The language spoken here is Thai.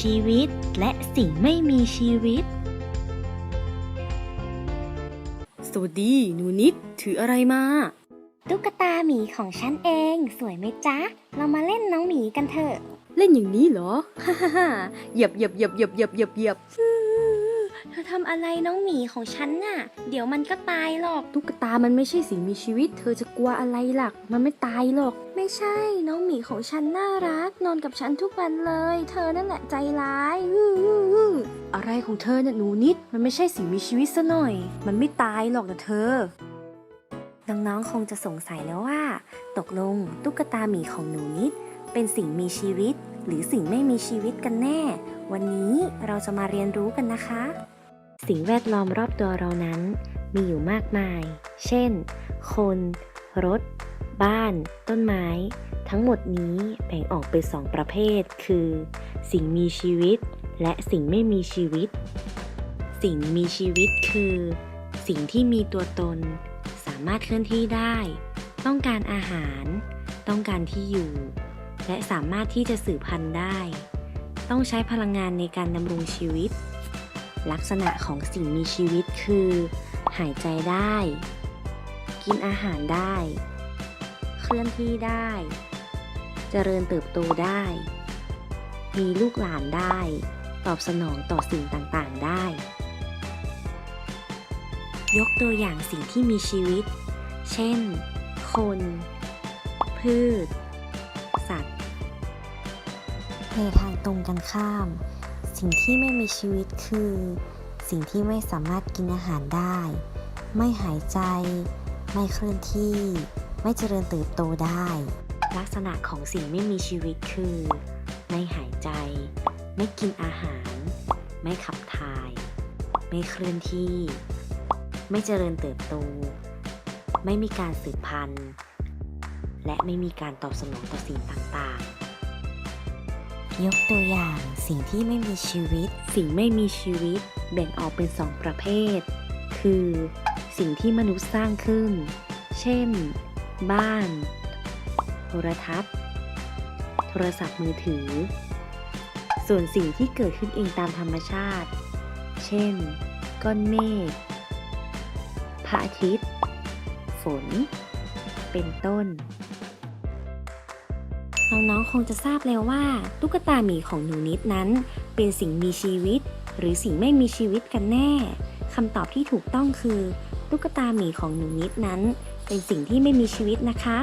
ชีวิต และสิ่งไม่มีชีวิต สวัสดี หนูนิด ถืออะไรมา ตุ๊กตาหมีของฉันเอง สวยไหมจ๊ะ เรามาเล่นน้องหมีกันเถอะ เล่นอย่างนี้เหรอ ฮ่าฮ่าฮ่าเหยียบเหยียบเหยียบเหยียบเหยียบเหยียบ เหยียบเธอทำอะไรน้องหมีของฉันน่ะ เดี๋ยวมันก็ตายหรอก ตุ๊กตามันไม่ใช่สิ่งมีชีวิต เธอจะกลัวอะไรล่ะมันไม่ตายหรอก ไม่ใช่ น้องหมีของฉันน่ารัก นอนกับฉันทุกวันเลย เธอนั่นแหละใจร้ายอื้ออื้ออื้ออะไรของเธอเนี่ยหนูนิด มันไม่ใช่สิ่งมีชีวิตซะหน่อย มันไม่ตายหรอกนะเธอ น้องๆคงจะสงสัยแล้วว่า ตกลงตุ๊กตาหมีของหนูนิด เป็นสิ่งมีชีวิต หรือสิ่งไม่มีชีวิตกันแน่ วันนี้เราจะมาเรียนรู้กันนะคะ สิ่งแวดล้อมรอบตัวเรานั้น มีอยู่มากมาย เช่น คน รถ บ้าน ต้นไม้ ทั้งหมดนี้แบ่งออกเป็นสองประเภท คือ สิ่งมีชีวิต และสิ่งไม่มีชีวิต สิ่งมีชีวิตคือ สิ่งที่มีตัวตน สามารถเคลื่อนที่ได้ ต้องการอาหาร ต้องการที่อยู่ และสามารถที่จะสืบพันธุ์ได้ ต้องใช้พลังงานในการดำรงชีวิต ลักษณะของสิ่งมีชีวิตคือ หายใจได้ กินอาหารได้ เคลื่อนที่ได้ เจริญเติบโตได้ มีลูกหลานได้ ตอบสนองต่อสิ่งต่างๆได้ ยกตัวอย่างสิ่งที่มีชีวิต เช่น คน พืช สัตว์ ในทางตรงกันข้าม สิ่งที่ไม่มีชีวิตคือ สิ่งที่ไม่สามารถกินอาหารได้ ไม่หายใจ ไม่เคลื่อนที่ ไม่เจริญเติบโตได้ ลักษณะของสิ่งไม่มีชีวิตคือ ไม่หายใจ ไม่กินอาหาร ไม่ขับถ่าย ไม่เคลื่อนที่ ไม่เจริญเติบโต ไม่มีการสืบพันธุ์ และไม่มีการตอบสนองต่อสิ่งต่างๆ ยกตัวอย่างสิ่งที่ไม่มีชีวิต สิ่งไม่มีชีวิตแบ่งออกเป็นสองประเภท คือ สิ่งที่มนุษย์สร้างขึ้น เช่น บ้าน โทรทัศน์ โทรศัพท์มือถือ ส่วนสิ่งที่เกิดขึ้นเองตามธรรมชาติ เช่น ก้อนเมฆ พระอาทิตย์ ฝน เป็นต้น น้องๆคงจะทราบแล้วว่า ตุ๊กตาหมีของหนูนิดนั้น เป็นสิ่งมีชีวิต หรือสิ่งไม่มีชีวิตกันแน่คำตอบที่ถูกต้องคือ ตุ๊กตาหมีของหนูนิดนั้น เป็นสิ่งที่ไม่มีชีวิตนะคะ